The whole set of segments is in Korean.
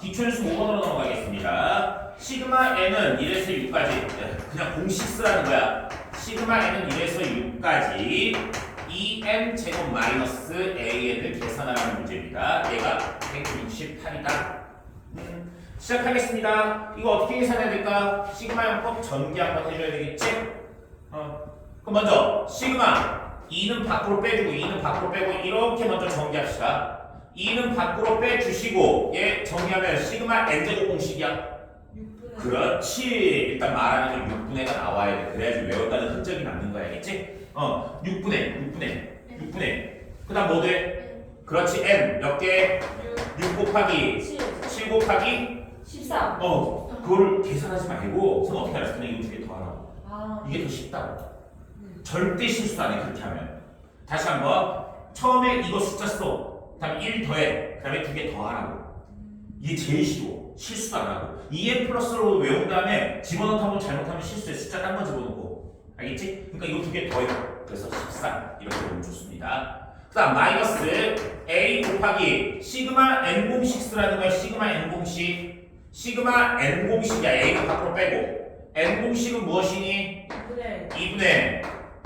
기초연수 5번으로 넘어가겠습니다. 시그마 n은 1에서 6까지 그냥 공식 쓰라는 거야. 시그마 n은 1에서 6까지 2n 제곱 마이너스 an을 계산하라는 문제입니다. 얘가 168이다. 음, 시작하겠습니다. 이거 어떻게 계산해야 될까? 시그마 영법 전개 한번 해줘야 되겠지? 어. 그럼 먼저 시그마 2는 밖으로 빼주고 2는 밖으로 빼고 이렇게 먼저 정리합시다. 2는 밖으로 빼주시고 얘 정리하면 시그마 n제곱 공식이야. 6분의 그렇지. 일단 말하는 건 6분의가 나와야 돼. 그래야지 외웠다는 흔적이 남는 거야. 알겠지? 어, 6분의, 6분의, 6분의. 그 다음 뭐 돼? 그렇지. n 몇 개? 6 곱하기 7 7 곱하기 13 어, 그걸 계산하지 말고 선 어떻게 알았어? 그냥 이거 두개 더 하라고. 아 이게 더 쉽다고. 음. 절대 실수 안 해. 그렇게 하면. 다시 한번. 처음에 이거 숫자 써. 그 다음에 1 더해. 그 다음에 두 개 더 하라고. 이게 제일 쉬워. 실수도 안 하고. 2n 플러스로 외운 다음에 집어넣다 보면 잘못하면 실수해. 숫자 딴거 집어넣고. 알겠지? 그러니까 이거 두 개 더해. 그래서 14. 이렇게 보면 좋습니다. 그 다음 마이너스 a 곱하기 시그마 n 공식 쓰라는 거야. 시그마 n 공식. 시그마 n 공식이야. a가 밖으로 빼고. n 공식은 무엇이니? 6분의 2분의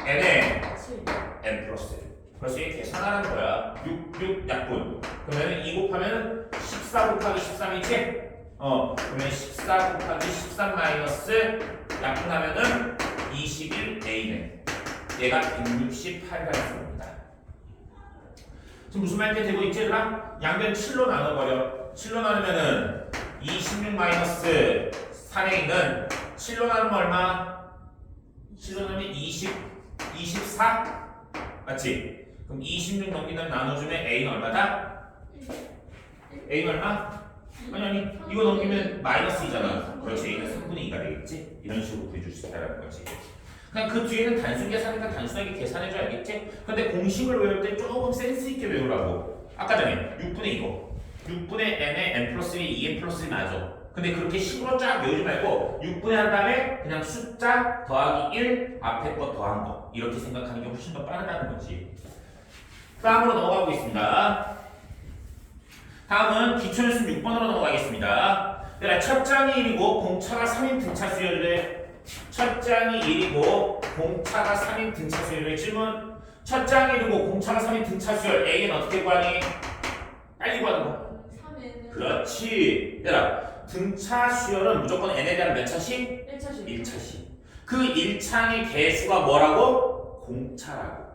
n의 7 n 플러스 1. 그래서 이게 계산하라는 거야. 6, 6 약분. 그러면 2 곱하면 14 곱하기 13이지? 어, 그러면 14 곱하기 13 마이너스 약분하면은 21a네. 얘가 168이라는 겁니다. 지금 무슨 말인지 되고 있지, 얘들아? 양변 7로 나눠버려. 7로 나누면은 26 마이너스 3에 있는 7로 나누면 얼마? 7로 나누면 20, 24? 맞지? 그럼 26 넘기면 나눠주면 A는 얼마다? A는 얼마? 아니 아니 이거 넘기면 마이너스 2잖아 그렇지 A는 3분의 2가 되겠지? 이런 식으로 구해줄 수 있다는 거지 그냥 그 뒤에는 단순 계산이니까 단순하게 계산해줘야겠지? 근데 공식을 외울 때 조금 센스 있게 외우라고 아까 전에 6분의 이거 6분의 n에 n 플러스 1, 2n 플러스 1 나죠 근데 그렇게 식으로 쫙 외우지 말고 6분의 한 다음에 그냥 숫자 더하기 1 앞에 거 더한 거 이렇게 생각하는 게 훨씬 더 빠르다는 거지 다음으로 넘어가고 있습니다 다음은 기초연습 6번으로 넘어가겠습니다 그래 첫 장이 1이고 공차가 3인 등차 수열을 첫 장이 1이고 공차가 3인 등차 수열을 질문 첫 장이 1이고 공차가 3인 등차 수열 A는 어떻게 구하니? 빨리 구하는 거 3에는 그렇지. 얘들아, 등차 수열은 무조건 n에 대한 몇 차씩? 1차씩 1차씩. 그 1차의 개수가 뭐라고? 공차라고.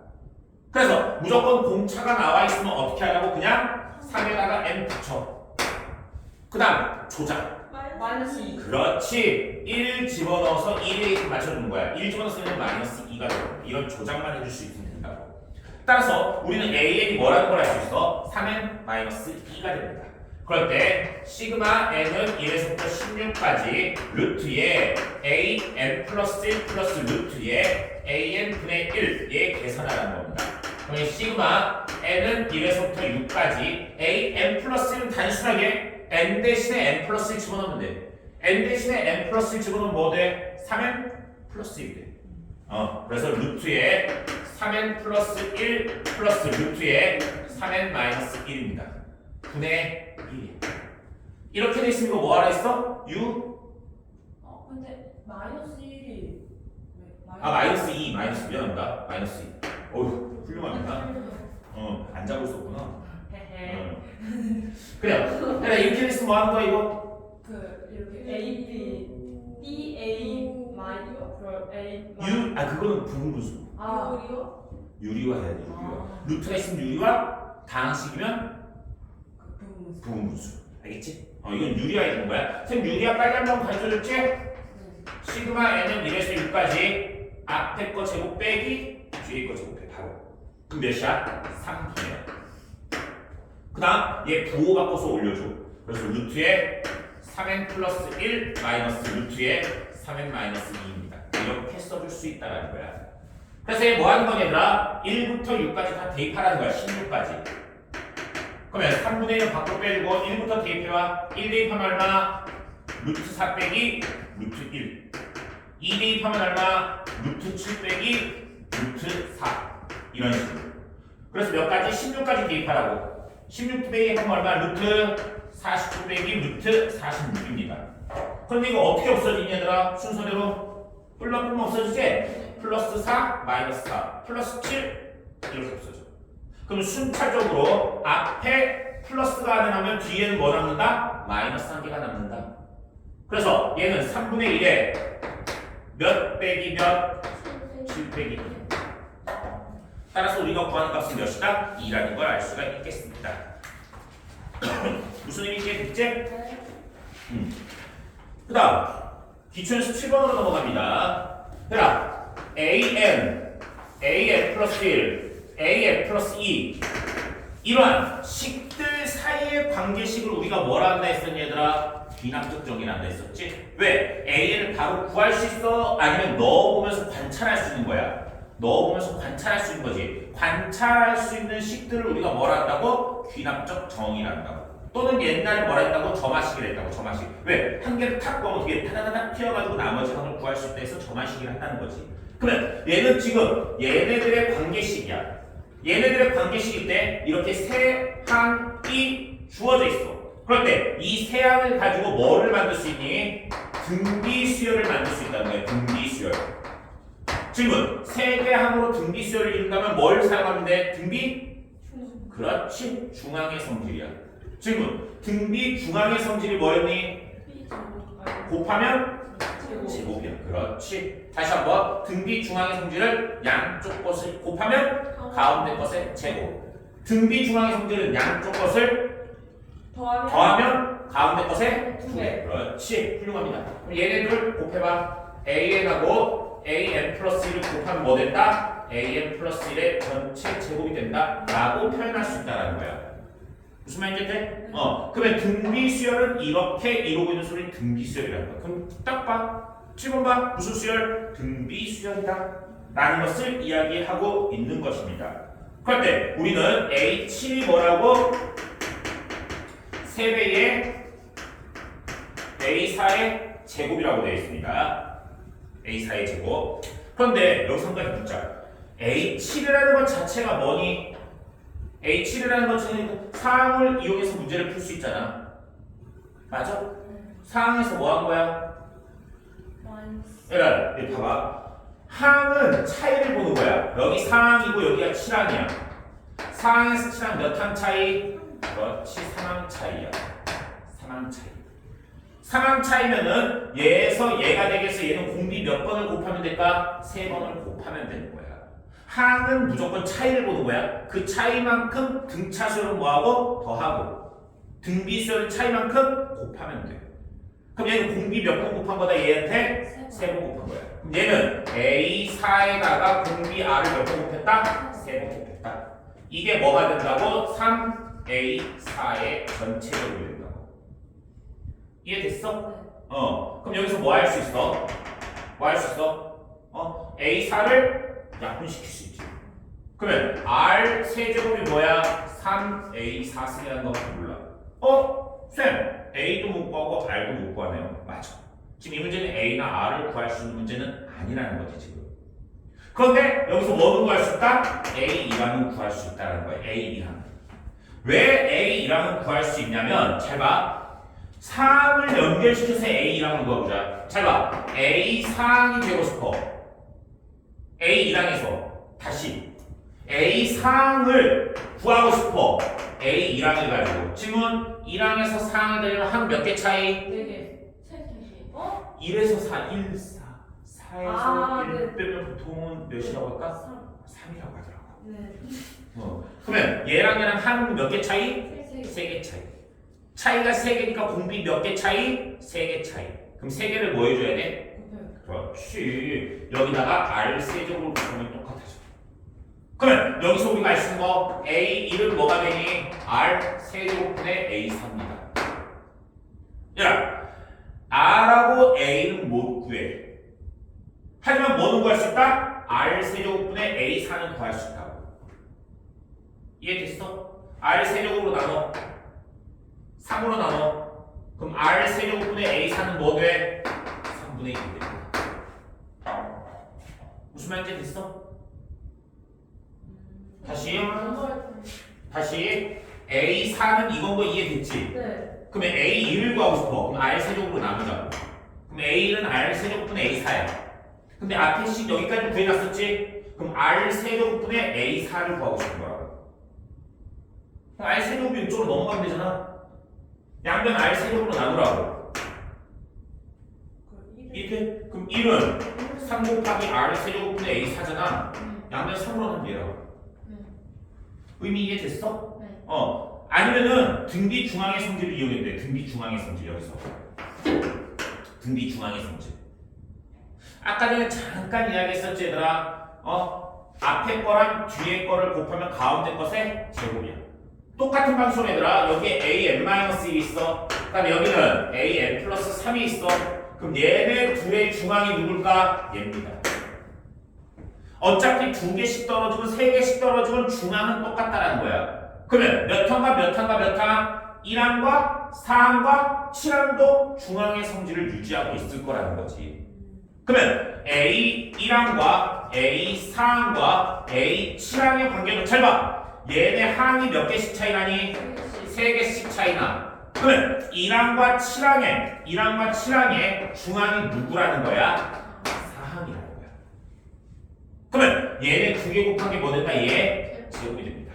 그래서 무조건 공차가 나와 있으면 어떻게 하라고? 그냥 3에다가 n 붙여. 그 다음, 조작. 마이너스 2 그렇지. 1 집어넣어서 1에 맞춰주는 거야. 1 집어넣으면 마이너스 2가 돼. 이런 조작만 해줄 수 있으면 된다고. 따라서 우리는 AN이 뭐라는 걸 알 수 있어? 3N 마이너스 2가 됩니다. 그럴 때 시그마 N은 1에서부터 16까지 루트에 AN 플러스 1 플러스 루트에 AN 분의 1에 계산하라는 겁니다. 그러면 시그마 N은 1에서부터 6까지 AN 플러스 1은 단순하게 N 대신에 N 플러스 1 집어넣으면 돼. N 대신에 N 플러스 1 집어넣으면 뭐 돼? 3N 플러스 1이 돼. 어, 그래서 루트에 3n 플러스 1 플러스 루트에 3n 마이너스 1입니다. 분의 1. 이렇게 돼 있으면 뭐 하라 했어? u? 어 근데 마이너스 1이 왜아 마이너스 2 마이너스 미안합니다. 마이너스 2. 어휴 훌륭합니다. 어, 안 잡을 수 없구나. 어. 그래요. 그래 이렇게 돼 있으면 뭐 하는 거야 이거? 그 이렇게 A B B A 마이너스 A 유? 아 그거는 부분분수. 아 이거 유리화 해야 돼 유리화. 아. 루트가 있으면 유리화, 다항식이면 그 부분 부분분수. 알겠지? 어 이건 유리화 있는 거야. 선생님 유리화 빨리 한번 가르쳐줬지? 시그마 n은 1에서 6까지 앞에 거 제곱 빼기 뒤에 거 제곱해 바로. 그럼 몇이야? 3분의 그 다음 얘 부호 바꿔서 올려줘. 그래서 루트에 3n 플러스 1 마이너스 루트에 3n 마이너스 2입니다. 이렇게 써줄 수 있다는 거야. 그래서 얘 뭐 하는 거냐 얘들아? 1부터 6까지 다 대입하라는 거야. 16까지. 그러면 3분의 1은 밖으로 빼주고 1부터 대입해와 1 대입하면 얼마? 루트 4 빼기 루트 1 2 대입하면 얼마? 루트 7 빼기 루트 4 이런 식으로 그래서 몇 가지? 16까지 대입하라고 16 빼기 하면 얼마? 루트 49 빼기 루트 46입니다. 그런데 이거 어떻게 없어지냐 얘들아? 순서대로 플러 플러 없어지지? 플러스 4 마이너스 4 플러스 7 이렇게 없어져. 그럼 순차적으로 앞에 플러스가 하나 나면 뒤에는 뭐 남는다? 마이너스 한 개가 남는다. 그래서 얘는 3분의 1에 몇 빼기 몇? 7 빼기 2. 따라서 우리가 구하는 값은 몇이다? 2라는 걸 알 수가 있겠습니다. 무슨 의미인지 됐지? 그 다음 기초연습 7번으로 넘어갑니다. 그다음 an, an 플러스 1, an 플러스 2 이러한 식들 사이의 관계식을 우리가 뭐라 한다 했었니 얘들아? 정의를 한다 했었지? 왜? an을 바로 구할 수 있어? 아니면 넣어보면서 관찰할 수 있는 거야? 넣어보면서 관찰할 수 있는 거지. 관찰할 수 있는 식들을 우리가 뭐라 한다고? 귀납적 정의를 한다고. 또는 옛날에 뭐라 했다고? 점화식을 했다고. 점화식. 왜? 한 개를 탁 보면 어떻게 타다다닥 튀어가지고 나머지 항을 구할 수 있다 해서 점화식을 한다는 거지. 그러면 얘는 지금 얘네들의 관계식이야. 얘네들의 관계식일 때 이렇게 세 항 이 주어져 있어. 그럴 때 이 세 항을 가지고 뭐를 만들 수 있니? 등비 수열을 만들 수 있다는 거야. 등비 수열. 질문. 세개 항으로 등비 수열을 이룬다면 뭘 사용하면 돼? 등비? 그렇지. 중앙의 성질이야. 질문. 등비 중앙의 성질이 뭐였니? 곱하면 제곱이야. 그렇지. 다시 한번 등비 중앙의 성질을 양쪽 것을 곱하면 가운데 것의 제곱. 등비 중앙의 성질은 양쪽 것을 더하면 더하면 가운데 것의 두. 배. 그렇지. 훌륭합니다. 그럼 얘네들 곱해봐. an하고 an 플러스 1을 곱하면 뭐 된다? an 플러스 1의 전체 제곱이 된다. 라고 표현할 수 있다는 거야. 무슨 말인지 돼? 어. 그러면 등비 수열은 이렇게 이루고 있는 소리를 등비 수열이라는 거야. 그럼 딱 봐. 7번 봐. 무슨 수열? 등비 수열이다. 라는 것을 이야기하고 있는 것입니다. 그런데 우리는 A7이 뭐라고? 3배의 A4의 제곱이라고 되어 있습니다. A4의 제곱. 그런데 여기서 한 가지 묻자. A7이라는 것 자체가 뭐니? A7이라는 것 자체는 사항을 이용해서 문제를 풀 수 있잖아. 맞아? 사항에서 뭐 한 거야? 얘들아, 여기 봐봐. 항은 차이를 보는 거야. 여기 사항이고 여기가 7항이야. 사항에서 7항 몇 항 차이? 그렇지, 3항 차이야. 3항 차이. 3항 차이면은 얘에서 얘가 되겠어. 얘는 공비 몇 번을 곱하면 될까? 세 번을 곱하면 되는 거야. 항은 무조건 차이를 보는 거야. 그 차이만큼 등차수를 뭐하고? 더하고. 등비수를 차이만큼 곱하면 돼. 그럼 얘는 공비 몇 번 곱한 거다 얘한테? 세 번 곱한 거야. 그럼 얘는 A4에다가 공비 R을 몇 번 곱했다? 세 번 곱했다. 이게 뭐가 된다고? 3A4의 전체적으로. 이해됐어? 어. 그럼 여기서 뭐 할 수 있어? 뭐 할 수 있어? 어? A4를 약분시킬 수 있지. 그러면 R 세제곱이 뭐야? 3A4 쓰리라는 거밖에 몰라. 어? 쌤, A도 못 구하고 R도 못 구하네요. 맞아. 지금 이 문제는 A나 R을 구할 수 있는 문제는 아니라는 거지 지금. 그런데 여기서 뭐는 구할 수 있다? A2랑은 구할 수 있다는 거야. A2랑. 왜 A2랑은 구할 수 있냐면 잘 봐. 사항을 연결시켜서 A2랑을 구해보자. 잘 봐. A 사항이 되고 싶어. A2랑에서 다시 A 사항을 구하고 싶어. A2랑을 가지고. 질문 2랑에서 사항을 되려면 한 몇 개 차이? 네개 어? 1에서 4, 1, 4. 4에서 아, 1 네. 빼면 보통은 몇이라고 할까? 3 3이라고 하더라고. 네 어. 그러면 얘랑 얘랑 한 몇 개 차이? 세세개 차이. 차이가 세 개니까 공비 몇 개 차이? 세개 차이. 그럼 세 개를 뭐 해줘야 돼? 그렇지. 여기다가 R 세제곱을 붙이면 똑같아져. 그러면 여기서 우리가 알수 있는 거 A 1은 뭐가 되니? R 세제곱분의 A 3입니다. 야, R하고 A는 못 구해. 하지만 뭐는 구할 수 있다? R 세제곱분의 A 4는 구할 수 있다고. 이해됐어? R 세제곱으로 나눠. 3으로 나눠. 그럼 R 세제곱분의 A 4는 뭐 돼? 3분의 1이 돼. 무슨 말인지 됐어? 다시 다시 A 4는 이건 거 이해됐지? 네. 그러면 A 1을 구하고 싶어. 그럼 R 세제곱으로 나누자. 그럼 A 1은 R 세제곱분의 A 4야. 근데 앞에 식 여기까지 구해놨었지? 그럼 R 세제곱분의 A 4를 구하고 싶은 거라고. 그럼 R 세제곱이 이쪽으로 넘어가면 되잖아. 양변 R 세제곱으로 나누라고. 그 이렇게 그럼 1은 3 곱하기 R 세제곱분의 A 4잖아. 양변 3으로 하면 되라고. 의미 이해됐어? 네. 어 아니면은 등비 중앙의 성질을 이용해도 돼 등비 중앙의 성질 여기서 등비 중앙의 성질 아까 전에 잠깐 이야기했었지 얘들아 어 앞에 거랑 뒤에 거를 곱하면 가운데 것의 제곱이야 똑같은 방식으로 얘들아 여기에 an-1이 있어 그 다음에 여기는 an 플러스 3이 있어 그럼 얘네 둘의 중앙이 누굴까? 얘입니다 어차피 두 개씩 떨어지고 세 개씩 떨어지면 중앙은 똑같다라는 거야. 그러면 몇 항과 몇 항과 몇 항? 1항과 4항과 7항도 중앙의 성질을 유지하고 있을 거라는 거지. 그러면 A 1항과 A 4항과 A 7항의 관계도 잘 봐. 얘네 항이 몇 개씩 차이 나니? 세 개씩 차이 나. 그러면 1항과 7항의 1항과 7항의 중앙이 누구라는 거야? 4항이라는 거야. 그러면 얘네 두 개 곱하기 뭐 된다? 얘 제곱이 됩니다.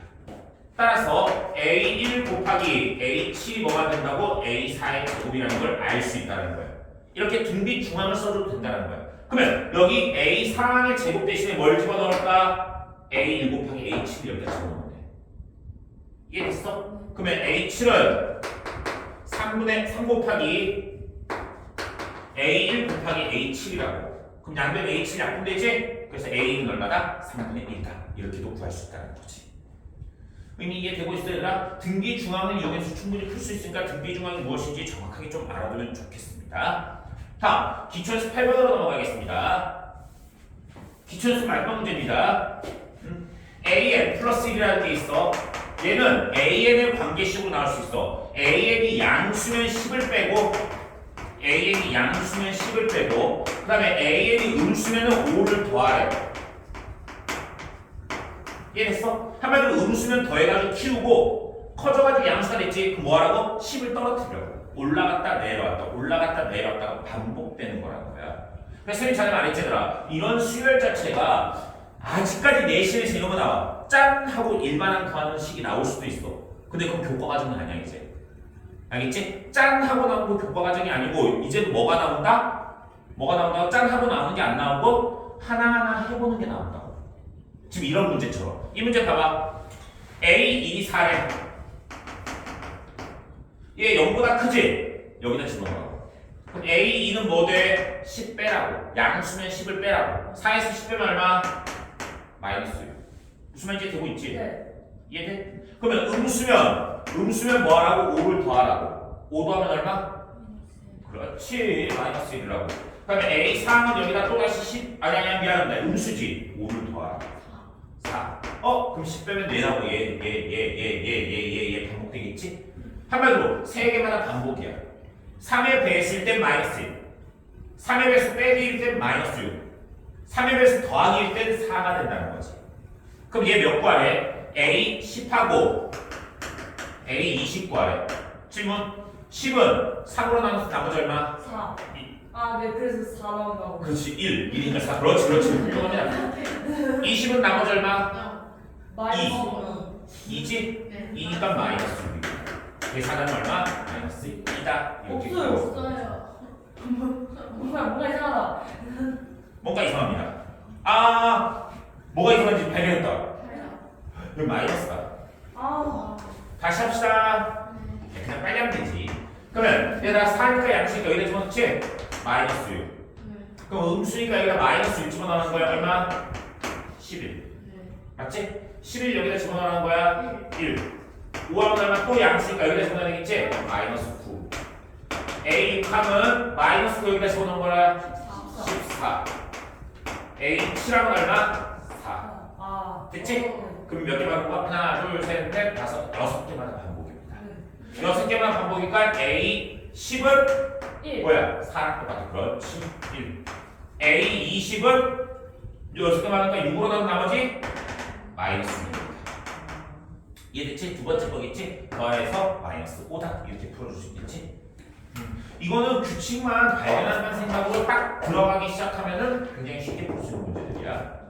따라서 A1 곱하기 A7이 뭐가 된다고? A4의 제곱이라는 걸 알 수 있다는 거예요. 이렇게 등비 중앙을 써줘도 된다는 거예요. 그러면 여기 A4의 제곱 대신에 뭘 집어넣을까? A1 곱하기 A7을 여기다 집어넣으면 돼. 이해됐어? 그러면 A7은 3분의 3 곱하기 A1 곱하기 A7이라고. 그럼 양변 A7이 약분되지? 그래서 A는 얼마다? 3분의 1다. 이렇게도 구할 수 있다는 거지. 의미 이해되고 있어요? 얘들아? 등비 중앙을 이용해서 충분히 풀 수 있으니까 등비 중앙이 무엇인지 정확하게 좀 알아두면 좋겠습니다. 다음, 기초연습 8번으로 넘어가겠습니다. 기초연습 마지막 문제입니다. 음, AN 플러스 1이라는 게 있어. 얘는 AN의 관계식으로 나올 수 있어. AN이 양수면 10을 빼고 AN이 양수면 10을 빼고 그 다음에 AN이 음수면 5를 더하래 이해됐어? 한마디로 음수면 더해가지고 키우고 커져가지고 양수가 됐지 그럼 뭐하라고? 10을 떨어뜨려 올라갔다 내려왔다 올라갔다 내려왔다가 반복되는 거라는 거야 그래서 선생님 전에 말했잖아 이런 수열 자체가 아직까지 내신에서 이런 거 나와 짠! 하고 일반항 구하는 식이 나올 수도 있어 근데 그건 교과 과정은 아니야 이제 알겠지? 짠 하고 나온 거 교과 과정이 아니고 이제 뭐가 나온다? 뭐가 나온다고 짠 하고 나오는 게 안 나오고 하나하나 해보는 게 나온다고. 지금 이런 문제처럼 이 문제 봐봐. A 2 4래. 얘 0보다 크지? 여기다 집어넣어. 그럼 A 2는 뭐 돼? 10 빼라고. 양수면 10을 빼라고. 4에서 10 빼면 얼마? 마이너스 6. 무슨 말인지 되고 있지? 네. 이해돼? 그러면 음수면 음수면 뭐하라고? 5를 더하라고 5 더하면 얼마? 그렇지 마이너스 1이라고 그 다음에 A 4는 여기다 또다시 10 아니 아니 미안합니다 음수지 5를 더하라고 4 어? 그럼 10 빼면 얘라고 얘얘얘얘얘얘얘 반복되겠지? 한마디로 3개마다 반복이야 3에 배했을 땐 마이너스 1 3에 배해서 빼기일 땐 마이너스 6 3에 배해서 더하기일 땐 4가 된다는 거지 그럼 얘몇 구하래? A 10하고 A 20 구하래. 질문 10은 3으로 나눠서 나머지 얼마? 4. 이. 아, 네. 그래서 4 나온다고. 그렇지 1. 1이니까 4. 그렇지 그렇지. 훌륭합니다. 20은 나머지 얼마? 마이너스 이. 2지? 네. 2니까 마이너스 6. 계산은 얼마? 마이너스 2다. 이렇게 없어요. 없어요. 뭔가 뭔가 이상하다. 뭔가 이상합니다. 아 뭐가 이상한지 발견했다. 여기 마이너스다. 아. 다시 합시다. 그냥 빨리 하면 되지. 그러면 얘들아 4니까 양수니까 여기다 집어넣지? 마이너스 6. 그럼 음수니까 여기다 마이너스 6 집어넣는 거야 얼마? 11. 맞지? 11 여기다 집어넣는 거야 1. 5하면 얼마? 또 양수니까 여기다 집어넣어야 되겠지? 마이너스 9. A 6하면 마이너스 9 여기다 집어넣는 거야 14. A 7하면 얼마? 4. 아. 됐지? 그럼 몇 개만 반복? 하나, 둘, 셋, 넷, 다섯, 여섯 개마다 반복입니다. 여섯 개만 반복이니까 A 10은 1. 뭐야? 4랑 똑같아. 그렇지. 1. A 20은 여섯 개만 하니까 6으로 나온 나머지 마이너스 1입니다. 이해됐지? 두 번째 거겠지? 더해서 마이너스 5다 이렇게 풀어줄 수 있겠지? 음, 이거는 규칙만 발견한다는 생각으로 딱 들어가기 시작하면은 굉장히 쉽게 풀 수 있는 문제들이야